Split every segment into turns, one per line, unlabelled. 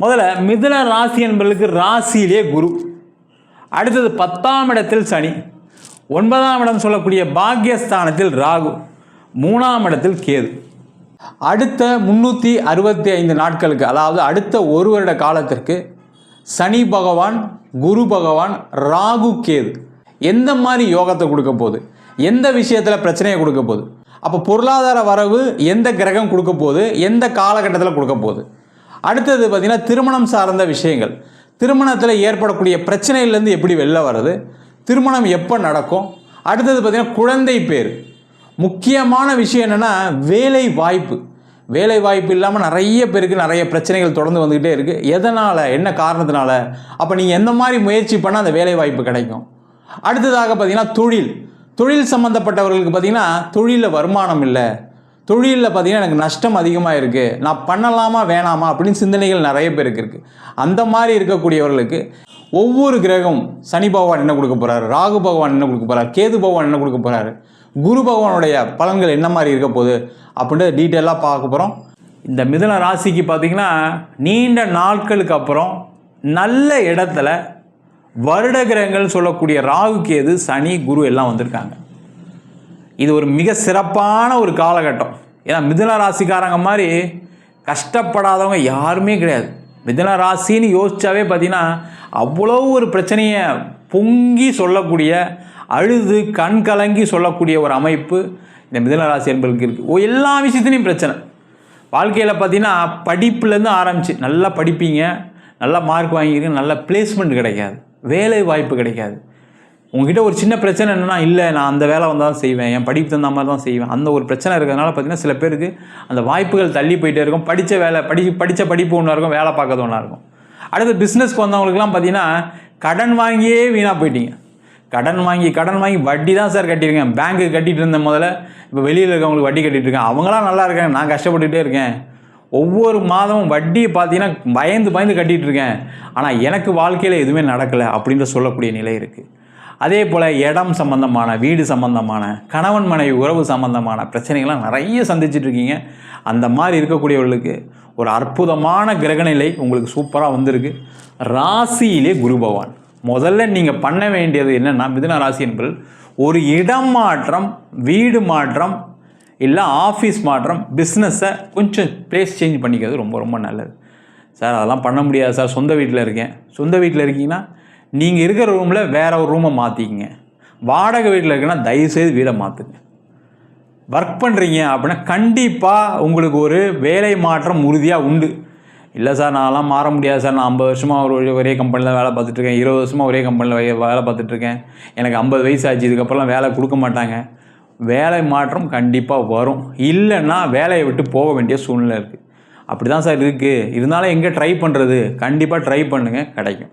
முதல்ல மிதுன ராசி என்பதற்கு ராசியிலே குரு. அடுத்தது பத்தாம் இடத்தில் சனி. ஒன்பதாம் இடம் சொல்லக்கூடிய பாக்யஸ்தானத்தில் ராகு. மூணாம் இடத்தில் கேது. அடுத்த முந்நூற்றி அறுபத்தி ஐந்து நாட்களுக்கு அதாவது அடுத்த ஒரு வருட காலத்திற்கு சனி பகவான் குரு பகவான் ராகு கேது. எந்த மாதிரி யோகத்தை கொடுக்க போகுது? எந்த விஷயத்தில் பிரச்சனையை கொடுக்க போகுது? அப்போ பொருளாதார வரவு எந்த கிரகம் கொடுக்க போகுது? எந்த காலகட்டத்தில் கொடுக்க போகுது? அடுத்தது பார்த்திங்கன்னா திருமணம் சார்ந்த விஷயங்கள். திருமணத்தில் ஏற்படக்கூடிய பிரச்சனையிலேருந்து எப்படி வெளில வர்றது? திருமணம் எப்போ நடக்கும்? அடுத்தது பார்த்திங்கன்னா குழந்தை பேர். முக்கியமான விஷயம் என்னென்னா வேலை வாய்ப்பு. வேலை வாய்ப்பு இல்லாமல் நிறைய பேருக்கு நிறைய பிரச்சனைகள் தொடர்ந்து வந்துக்கிட்டே இருக்குது எதனால்? என்ன காரணத்தினால? அப்போ நீங்கள் எந்த மாதிரி முயற்சி பண்ணால் அந்த வேலை வாய்ப்பு கிடைக்கும்? அடுத்ததாக பார்த்தீங்கன்னா தொழில். தொழில் சம்மந்தப்பட்டவர்களுக்கு பார்த்தீங்கன்னா தொழிலில் வருமானம் இல்லை. தொழிலில் பார்த்தீங்கன்னா எனக்கு நஷ்டம் அதிகமாக இருக்குது நான் பண்ணலாமா வேணாமா அப்படின்னு சிந்தனைகள் நிறைய பேருக்கு இருக்குது அந்த மாதிரி இருக்கக்கூடியவர்களுக்கு ஒவ்வொரு கிரகம் சனி பகவான் என்ன கொடுக்க போகிறாரு ராகு பகவான் என்ன கொடுக்க போகிறார் கேது பகவான் என்ன கொடுக்க போகிறாரு குரு பகவானுடைய பலன்கள் என்ன மாதிரி இருக்க போகுது அப்படின்ட்டு டீட்டெயிலாக பார்க்க போகிறோம் இந்த மிதன ராசிக்கு பார்த்தீங்கன்னா நீண்ட நாட்களுக்கு அப்புறம் நல்ல இடத்துல வருட கிரகங்கள் சொல்லக்கூடிய ராகு கேது சனி குரு எல்லாம் வந்திருக்காங்க. இது ஒரு மிக சிறப்பான ஒரு காலகட்டம். ஏன்னா மிதுன ராசிக்காரங்க மாதிரி கஷ்டப்படாதவங்க யாருமே கிடையாது. மிதுன ராசின்னு யோசித்தாவே பார்த்தீங்கன்னா அவ்வளோ ஒரு பிரச்சனையை பொங்கி சொல்லக்கூடிய அழுது கண் கலங்கி சொல்லக்கூடிய ஒரு அமைப்பு இந்த மிதுன ராசி என்பதுக்கு இருக்குது எல்லா விஷயத்துலையும் பிரச்சனை. வாழ்க்கையில் பார்த்தீங்கன்னா படிப்புலேருந்து ஆரம்பிச்சு நல்லா படிப்பீங்க நல்லா மார்க் வாங்கியிருக்கீங்க நல்ல பிளேஸ்மெண்ட் கிடைக்காது. வேலை வாய்ப்பு கிடைக்காது. உங்ககிட்ட ஒரு சின்ன பிரச்சனை என்னென்னா இல்லை நான் அந்த வேலை வந்தால் தான் செய்வேன். என் படிப்பு தகுந்த மாதிரி தான் செய்வேன். அந்த ஒரு பிரச்சனை இருக்கிறதுனால பார்த்தீங்கன்னா சில பேருக்கு அந்த வாய்ப்புகள் தள்ளி போயிட்டே இருக்கும். படித்த வேலை படி படித்த படிப்பு ஒன்றா இருக்கும் வேலை பார்க்கறது ஒன்றா இருக்கும். அடுத்து பிஸ்னஸ்க்கு வந்தவங்களுக்குலாம் பார்த்தீங்கன்னா கடன் வாங்கியே வீணாக போயிட்டீங்க. கடன் வாங்கி கடன் வாங்கி வட்டி தான் சார் கட்டியிருக்கேன். பேங்க்கு கட்டிகிட்டு இருந்த முதல்ல இப்போ வெளியில் இருக்கவங்களுக்கு வட்டி கட்டிட்டு இருக்கேன். அவங்களாம் நல்லா இருக்காங்க. நான் கஷ்டப்பட்டுகிட்டே இருக்கேன். ஒவ்வொரு மாதமும் வட்டியை பார்த்தீங்கன்னா பயந்து பயந்து கட்டிகிட்டு இருக்கேன். ஆனால் எனக்கு வாழ்க்கையில் எதுவுமே நடக்கலை அப்படின்ற சொல்லக்கூடிய நிலை இருக்குது அதே போல் இடம் சம்பந்தமான வீடு சம்பந்தமான கணவன் மனைவி உறவு சம்பந்தமான பிரச்சனைகள்லாம் நிறைய சந்திச்சிட்டு இருக்கீங்க. அந்த மாதிரி இருக்கக்கூடியவர்களுக்கு ஒரு அற்புதமான கிரகநிலை உங்களுக்கு சூப்பராக வந்திருக்கு. ராசியிலே குரு பகவான். முதல்ல நீங்கள் பண்ண வேண்டியது என்னென்னா மிதுன ராசி என்பது ஒரு இடம் மாற்றம் வீடு மாற்றம் இல்லை ஆஃபீஸ் மாற்றம் பிஸ்னஸை கொஞ்சம் ப்ளேஸ் சேஞ்ச் பண்ணிக்கிறது ரொம்ப ரொம்ப நல்லது. சார் அதெல்லாம் பண்ண முடியாது சார். சொந்த வீட்டில் இருக்கேன். சொந்த வீட்டில் இருக்கீங்கன்னா நீங்கள் இருக்கிற ரூமில் வேற ஒரு ரூமை மாற்றிக்கிங்க வாடகை வீட்டில் இருக்குன்னா தயவுசெய்து வீடை மாற்றுங்க ஒர்க் பண்ணுறீங்க அப்படின்னா கண்டிப்பாக உங்களுக்கு ஒரு வேலை மாற்றம் உறுதியாக உண்டு. இல்லை சார் நான்லாம் மாற முடியாது சார். நான் ஐம்பது வருஷமாக ஒரு ஒரே கம்பெனியில் வேலை பார்த்துட்ருக்கேன் இருபது வருஷமாக ஒரே கம்பெனியில் வேலை பார்த்துட்ருக்கேன் எனக்கு ஐம்பது வயசு ஆச்சு. இதுக்கப்புறம்லாம் வேலை கொடுக்க மாட்டாங்க. வேலை மாற்றம் கண்டிப்பாக வரும். இல்லைன்னா வேலையை விட்டு போக வேண்டிய சூழ்நிலை இருக்குது அப்படி தான் சார் இருக்குது இருந்தாலும் எங்கே ட்ரை பண்ணுறது கண்டிப்பாக ட்ரை பண்ணுங்கள் கிடைக்கும்.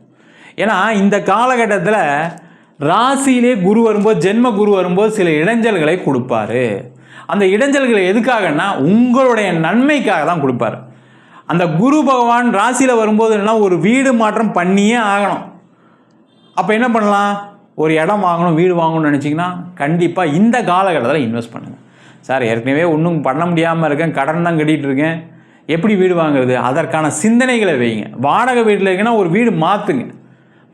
ஏன்னா இந்த காலகட்டத்தில் ராசியிலே குரு வரும்போது ஜென்ம குரு வரும்போது சில இடைஞ்சல்களை கொடுப்பாரு. அந்த இடைஞ்சல்களை எதுக்காகன்னா உங்களுடைய நன்மைக்காக தான் கொடுப்பாரு. அந்த குரு பகவான் ராசியில் வரும்போது என்ன ஒரு வீடு மாற்றம் பண்ணியே ஆகணும். அப்போ என்ன பண்ணலாம்? ஒரு இடம் வாங்கணும் வீடு வாங்கணும்னு நினச்சிங்கன்னா கண்டிப்பாக இந்த காலகட்டத்தில் இன்வெஸ்ட் பண்ணுங்கள் சார் ஏற்கனவே ஒன்றும் பண்ண முடியாமல் இருக்கேன் கடன் தான் கட்டிகிட்டு இருக்கேன். எப்படி வீடு வாங்குறது? அதற்கான சிந்தனைகளை வைங்க. வாடகை வீட்டில் இருக்குன்னா ஒரு வீடு மாற்றுங்க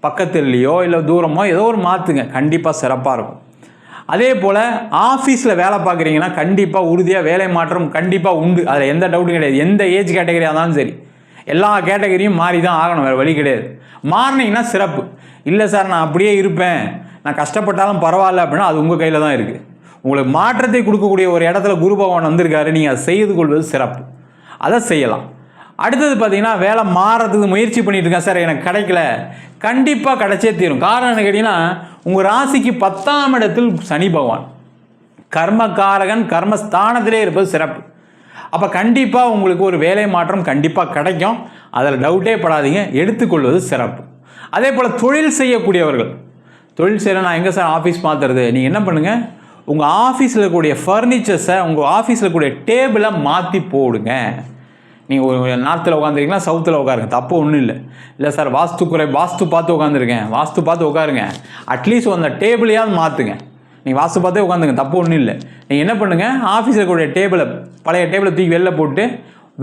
பக்கத்துலேயோ இல்லை தூரமோ ஏதோ ஒரு மாற்றுங்க கண்டிப்பாக சிறப்பாக இருக்கும். அதே போல் ஆஃபீஸில் வேலை பார்க்குறீங்கன்னா கண்டிப்பாக உறுதியாக வேலை மாற்றம் கண்டிப்பாக உண்டு. அதில் எந்த டவுட்டும் கிடையாது. எந்த ஏஜ் கேட்டகரியாக இருந்தாலும் சரி. எல்லா கேட்டகரியும் மாறி தான் ஆகணும். வேறு வழி கிடையாது. மாறினீங்கன்னா சிறப்பு. இல்லை சார் நான் அப்படியே இருப்பேன். நான் கஷ்டப்பட்டாலும் பரவாயில்ல அப்படின்னா அது உங்கள் கையில் தான் இருக்குது உங்களுக்கு மாற்றத்தை கொடுக்கக்கூடிய ஒரு இடத்துல குரு பகவான் வந்திருக்காரு. நீங்கள் அதை செய்து கொள்வது சிறப்பு. அதை செய்யலாம். அடுத்தது பார்த்தீங்கன்னா வேலை மாறதுக்கு முயற்சி பண்ணிட்டு இருக்கேன் சார். எனக்கு கிடைக்கல. கண்டிப்பாக கிடைச்சே தீரும். காரணம் கேட்டிங்கன்னா உங்கள் ராசிக்கு பத்தாம் இடத்தில் சனி பகவான். கர்மகாரகன் கர்மஸ்தானத்திலே இருப்பது சிறப்பு. அப்போ கண்டிப்பாக உங்களுக்கு ஒரு வேலை மாற்றம் கண்டிப்பாக கிடைக்கும். அதில் டவுட்டே படாதீங்க. எடுத்துக்கொள்வது சிறப்பு. அதே போல் தொழில் செய்யக்கூடியவர்கள். தொழில் செய்கிற நான் எங்கே சார் ஆஃபீஸ் மாற்றுறது நீங்கள் என்ன பண்ணுங்கள் உங்கள் ஆஃபீஸில் இருக்கக்கூடிய ஃபர்னிச்சர்ஸை உங்கள் ஆஃபீஸில் இருக்கக்கூடிய டேபிளை மாற்றி போடுங்க. நீங்கள் ஒரு நார்த்தில் உட்காந்துருக்கீங்களா சவுத்தில் உட்காருங்க. தப்பு ஒன்றும் இல்லை. இல்லை சார் வாஸ்து குறை வாஸ்து பார்த்து உட்காந்துருக்கேன் வாஸ்து பார்த்து உட்காருங்க. அட்லீஸ்ட் அந்த டேபிளையாவது மாற்றுங்க நீங்கள் வாஸ்து பார்த்தே உட்காந்துங்க தப்பு ஒன்றும் இல்லை. நீங்கள் என்ன பண்ணுங்கள் ஆஃபீஸில் இருக்கக்கூடிய டேபிளை பழைய டேபிளை தூக்கி வெளில போட்டு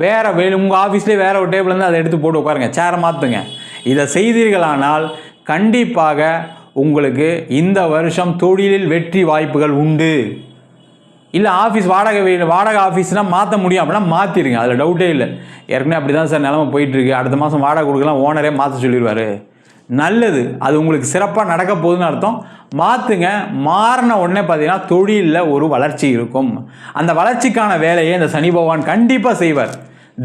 வேறு வெளி உங்கள் ஆஃபீஸ்லேயே வேறு ஒரு டேபிள்லேருந்து அதை எடுத்து போட்டு உட்காருங்க. சேரை மாற்றுங்க இதை செய்தீர்களானால் கண்டிப்பாக உங்களுக்கு இந்த வருஷம் தொழிலில் வெற்றி வாய்ப்புகள் உண்டு. இல்லை ஆஃபீஸ் வாடகை வீடு வாடகை ஆஃபீஸ்னால் மாற்ற முடியும். அப்படின்னா மாற்றிடுங்க அதில் டவுட்டே இல்லை. ஏற்கனவே அப்படி தான் சார் நிலமை போயிட்டுருக்கு. அடுத்த மாதம் வாடகை கொடுக்கலாம் ஓனரே மாற்ற சொல்லிடுவார். நல்லது. அது உங்களுக்கு சிறப்பாக நடக்க போகுதுன்னு அர்த்தம். மாற்றுங்க மாறின உடனே பார்த்தீங்கன்னா தொழிலில் ஒரு வளர்ச்சி இருக்கும். அந்த வளர்ச்சிக்கான வேலையை இந்த சனி பகவான் கண்டிப்பாக செய்வார்.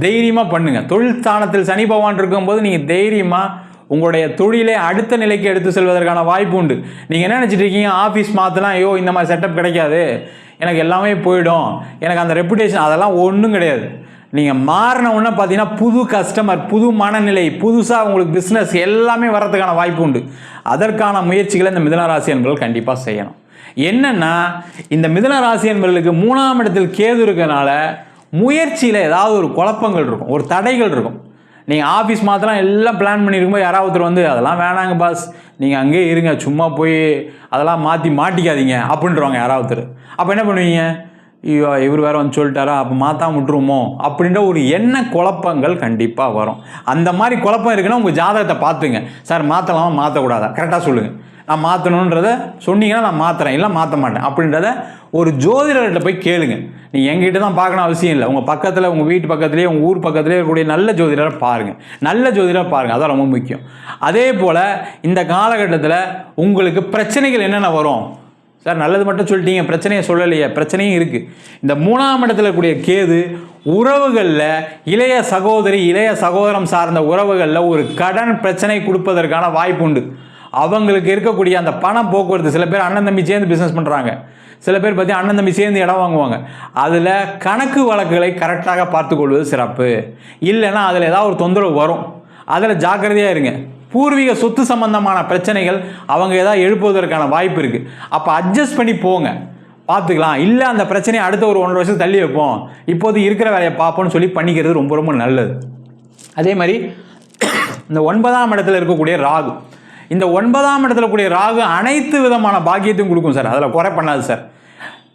தைரியமாக பண்ணுங்கள் தொழில் ஸ்தானத்தில் சனி பகவான் இருக்கும்போது நீங்கள் தைரியமாக உங்களுடைய தொழிலை அடுத்த நிலைக்கு எடுத்து செல்வதற்கான வாய்ப்பு உண்டு. நீங்கள் என்ன நினச்சிட்டு இருக்கீங்க? ஆஃபீஸ் மாற்றலாம் ஐயோ இந்த மாதிரி செட்டப் கிடைக்காது. எனக்கு எல்லாமே போயிடும். எனக்கு அந்த ரெப்புடேஷன் அதெல்லாம் ஒன்றும் கிடையாது. நீங்கள் மாறின உடனே பார்த்தீங்கன்னா புது கஸ்டமர் புது மனநிலை புதுசாக உங்களுக்கு பிஸ்னஸ் எல்லாமே வர்றதுக்கான வாய்ப்பு உண்டு. அதற்கான முயற்சிகளை இந்த மிதனராசி என்பர்கள் கண்டிப்பாக செய்யணும். என்னென்னா இந்த மிதனராசி என்பர்களுக்கு மூணாம் இடத்தில் கேது இருக்கிறனால முயற்சியில் ஏதாவது ஒரு குழப்பங்கள் இருக்கும் ஒரு தடைகள் இருக்கும். நீங்கள் ஆஃபீஸ் மாத்திரம் எல்லாம் பிளான் பண்ணியிருக்கும்போது யாராவது ஒருத்தர் வந்து அதெல்லாம் வேணாங்க பாஸ் நீங்கள் அங்கேயே இருங்க சும்மா போய் அதெல்லாம் மாற்றி மாட்டிக்காதீங்க அப்படின்றவங்க யாராவது ஒருத்தர். அப்போ என்ன பண்ணுவீங்க? ஐயோ இவர் வேறு வந்து சொல்லிட்டாரா அப்போ மாற்றாம விட்டுருமோ அப்படின்ற ஒரு எண்ண குழப்பங்கள் கண்டிப்பாக வரும். அந்த மாதிரி குழப்பம் இருக்குன்னா உங்கள் ஜாதகத்தை பார்த்துங்க சார் மாற்றலாமா மாற்றக்கூடாதா கரெக்டாக சொல்லுங்கள் நான் மாற்றணுன்றத சொன்னீங்கன்னா நான் மாற்றுறேன் இல்லை மாற்ற மாட்டேன். அப்படின்றத ஒரு ஜோதிடர்கிட்ட போய் கேளுங்க. நீங்கள் எங்கிட்ட தான் பார்க்கணும் அவசியம் இல்லை. உங்கள் பக்கத்தில் உங்கள் வீட்டு பக்கத்துலேயே உங்கள் ஊர் பக்கத்துலேயே இருக்கக்கூடிய நல்ல ஜோதிடரை பாருங்கள் நல்ல ஜோதிடரை பாருங்கள் அதான் ரொம்ப முக்கியம். அதே போல் இந்த காலகட்டத்தில் உங்களுக்கு பிரச்சனைகள் என்னென்ன வரும்? சார் நல்லது மட்டும் சொல்லிட்டீங்க. பிரச்சனையை சொல்லலையே. பிரச்சனையும் இருக்குது இந்த மூணாம் இடத்துல கூடிய கேது உறவுகளில் இளைய சகோதரி இளைய சகோதரம் சார்ந்த உறவுகளில் ஒரு கடன் பிரச்சனை கொடுப்பதற்கான வாய்ப்பு உண்டு. அவங்களுக்கு இருக்கக்கூடிய அந்த பணம் போக்குவரத்து. சில பேர் அண்ணன் தம்பி சேர்ந்து பிஸ்னஸ் பண்ணுறாங்க சில பேர் பற்றி அண்ணன் தம்பி சேர்ந்து இடம் வாங்குவாங்க. அதில் கணக்கு வழக்குகளை கரெக்டாக பார்த்துக்கொள்வது சிறப்பு. இல்லைன்னா அதில் ஏதாவது ஒரு தொந்தரவு வரும். அதில் ஜாக்கிரதையாக இருங்க. பூர்வீக சொத்து சம்பந்தமான பிரச்சனைகள் அவங்க ஏதாவது எழுப்புவதற்கான வாய்ப்பு இருக்குது அப்போ அட்ஜஸ்ட் பண்ணி போங்க. பார்த்துக்கலாம். இல்லை அந்த பிரச்சனையை அடுத்த ஒரு ஒன்றரை வருஷம் தள்ளி வைப்போம். இப்போது இருக்கிற வேலையை பார்ப்போம்னு சொல்லி பண்ணிக்கிறது ரொம்ப ரொம்ப நல்லது. அதே மாதிரி இந்த ஒன்பதாம் இடத்துல இருக்கக்கூடிய ராகு. இந்த ஒன்பதாம் இடத்துல கூடிய ராகு அனைத்து விதமான பாக்கியத்தையும் கொடுக்கும் சார். அதில் குறை பண்ணாது சார்.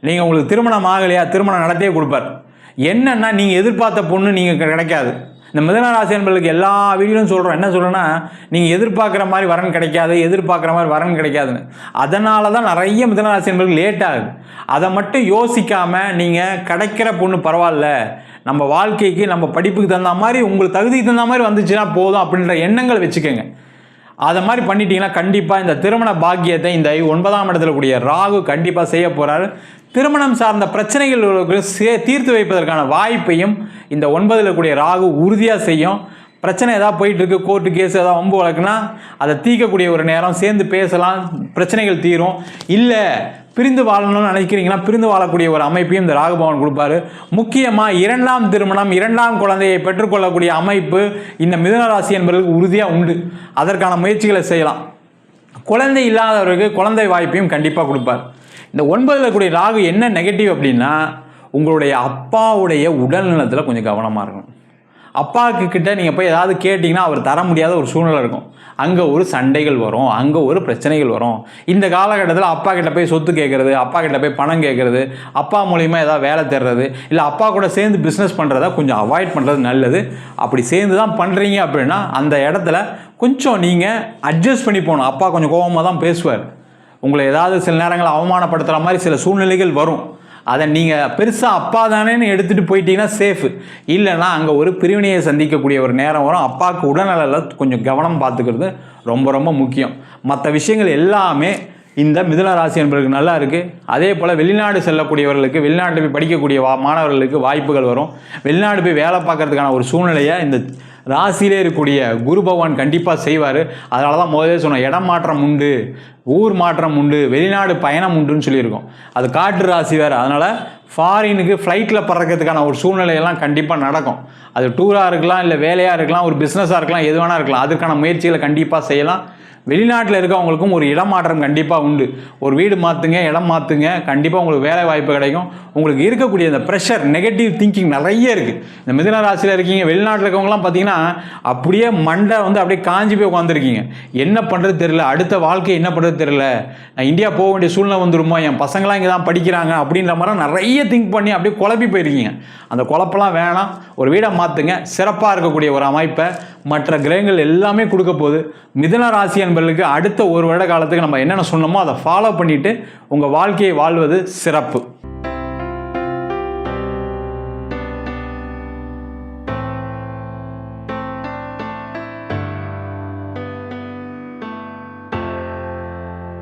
நீங்கள் உங்களுக்கு திருமணம் ஆகலையா? திருமணம் நடத்தியே கொடுப்பார். என்னென்னா நீங்கள் எதிர்பார்த்த பொண்ணு நீங்கள் கிடைக்காது. இந்த மிதன ராசி என்பதுக்கு எல்லா வீடியோவும் சொல்கிறோம் என்ன சொல்கிறேன்னா நீங்கள் எதிர்பார்க்குற மாதிரி வரன் கிடைக்காது எதிர்பார்க்குற மாதிரி வரன் கிடைக்காதுன்னு. அதனால தான் நிறைய மிதன ராசி என்பதுக்கு லேட் ஆகுது. அதை மட்டும் யோசிக்காமல் நீங்கள் கிடைக்கிற பொண்ணு பரவாயில்ல. நம்ம வாழ்க்கைக்கு நம்ம படிப்புக்கு தகுந்த மாதிரி உங்களுக்கு தகுதிக்கு தகுந்த மாதிரி வந்துச்சுன்னா போதும் அப்படின்ற எண்ணங்கள் வச்சுக்கோங்க. அதை மாதிரி பண்ணிட்டீங்கன்னா கண்டிப்பாக இந்த திருமண பாக்கியத்தை இந்த ஒன்பதாம் இடத்துல கூடிய ராகு கண்டிப்பாக செய்ய போகிறாரு திருமணம் சார்ந்த பிரச்சனைகளுக்கு சே தீர்த்து வைப்பதற்கான வாய்ப்பையும் இந்த ஒன்பதில் கூடிய ராகு உறுதியாக செய்யும். பிரச்சனை ஏதாவது போயிட்டு இருக்கு கோர்ட்டு கேஸ் ஏதாவது வம்பு வழக்குனா அதை தீர்க்கக்கூடிய ஒரு நேரம் சேர்ந்து பேசலாம் பிரச்சனைகள் தீரும். இல்லை பிரிந்து வாழணும்னு நினைக்கிறீங்கன்னா பிரிந்து வாழக்கூடிய ஒரு அமைப்பையும் இந்த ராகுபவன் கொடுப்பாரு. முக்கியமாக இரண்டாம் திருமணம் இரண்டாம் குழந்தையை பெற்றுக்கொள்ளக்கூடிய அமைப்பு இந்த மிதனராசி என்பதற்கு உறுதியாக உண்டு. அதற்கான முயற்சிகளை செய்யலாம். குழந்தை இல்லாதவருக்கு குழந்தை வாய்ப்பையும் கண்டிப்பாக கொடுப்பார். இந்த ஒன்பதில் கூடிய ராகு என்ன நெகட்டிவ் அப்படின்னா உங்களுடைய அப்பாவுடைய உடல்நலத்தில் கொஞ்சம் கவனமாக இருக்கணும். அப்பாவுக்கு கிட்ட நீங்கள் போய் ஏதாவது கேட்டிங்கன்னா அவர் தர முடியாத ஒரு சூழ்நிலை இருக்கும். அங்கே ஒரு சண்டைகள் வரும் அங்கே ஒரு பிரச்சனைகள் வரும். இந்த காலகட்டத்தில் அப்பா கிட்ட போய் சொத்து கேட்குறது அப்பா கிட்ட போய் பணம் கேட்குறது அப்பா மூலிமா ஏதாவது வேலை தேடுறது இல்லை அப்பா கூட சேர்ந்து பிஸ்னஸ் பண்ணுறத கொஞ்சம் அவாய்ட் பண்ணுறது நல்லது. அப்படி சேர்ந்து தான் பண்ணுறீங்க அப்படின்னா அந்த இடத்துல கொஞ்சம் நீங்கள் அட்ஜஸ்ட் பண்ணி போகணும். அப்பா கொஞ்சம் கோபமாக தான் பேசுவார். உங்களை ஏதாவது சில நேரங்களில் அவமானப்படுத்துகிற மாதிரி சில சூழ்நிலைகள் வரும். அதை நீங்கள் பெருசாக அப்பா தானேன்னு எடுத்துகிட்டு போயிட்டீங்கன்னா சேஃபு இல்லைன்னா அங்கே ஒரு பிரிவினையை சந்திக்கக்கூடிய ஒரு நேரம் வரும். அப்பாவுக்கு உடல்நலில் கொஞ்சம் கவனம் பார்த்துக்கிறது ரொம்ப ரொம்ப முக்கியம். மற்ற விஷயங்கள் எல்லாமே இந்த மிதுன ராசி என்பவர்களுக்கு நல்லா இருக்குது அதே போல் வெளிநாடு செல்லக்கூடியவர்களுக்கு வெளிநாட்டு போய் படிக்கக்கூடிய வா மாணவர்களுக்கு வாய்ப்புகள் வரும். வெளிநாடு போய் வேலை பார்க்கறதுக்கான ஒரு சூழ்நிலையை இந்த ராசியிலே இருக்கக்கூடிய குரு பகவான் கண்டிப்பாக செய்வார். அதனால தான் முதலே சொன்னோம் இடம் மாற்றம் உண்டு ஊர் மாற்றம் உண்டு வெளிநாடு பயணம் உண்டுன்னு சொல்லியிருக்கோம். அது காற்று ராசி வேறு. அதனால் ஃபாரினுக்கு ஃப்ளைட்டில் பறக்கிறதுக்கான ஒரு சூழ்நிலையெல்லாம் கண்டிப்பாக நடக்கும். அது டூராக இருக்கலாம் இல்லை வேலையாக இருக்கலாம் ஒரு பிஸ்னஸாக இருக்கலாம் எது வேணா இருக்கலாம். அதுக்கான முயற்சிகளை கண்டிப்பாக செய்யலாம். வெளிநாட்டில் இருக்கவங்களுக்கும் ஒரு இடமாற்றம் கண்டிப்பாக உண்டு. ஒரு வீடு மாற்றுங்க இடம் மாற்றுங்க கண்டிப்பாக உங்களுக்கு வேலை வாய்ப்பு கிடைக்கும். உங்களுக்கு இருக்கக்கூடிய இந்த ப்ரெஷர் நெகட்டிவ் திங்கிங் நிறைய இருக்குது இந்த மிதுன ராசியில் இருக்கீங்க வெளிநாட்டில் இருக்கவங்களாம் பார்த்தீங்கன்னா அப்படியே மண்டை வந்து அப்படியே காஞ்சி போய் உட்காந்துருக்கீங்க என்ன பண்ணுறது தெரியல அடுத்த வாழ்க்கை என்ன பண்ணுறது தெரில நான் இந்தியா போக வேண்டிய சூழ்நிலை வந்துருமோ என் பசங்களாம் இங்கே தான் படிக்கிறாங்க அப்படின்ற மாதிரி நிறைய திங்க் பண்ணி அப்படியே குழப்பி போயிருக்கீங்க. அந்த குழப்பெல்லாம் வேணாம். ஒரு வீடை மாற்றுங்க சிறப்பாக இருக்கக்கூடிய ஒரு அமைப்பை மற்ற கிரகங்கள் எல்லாமே கொடுக்க போகுது. மிதுன ராசி என்பவர்களுக்கு அடுத்த ஒரு வருட காலத்துக்கு நம்ம என்னென்ன சொன்னோமோ அதை ஃபாலோ பண்ணிவிட்டு உங்கள் வாழ்க்கையை வாழ்வது சிறப்பு.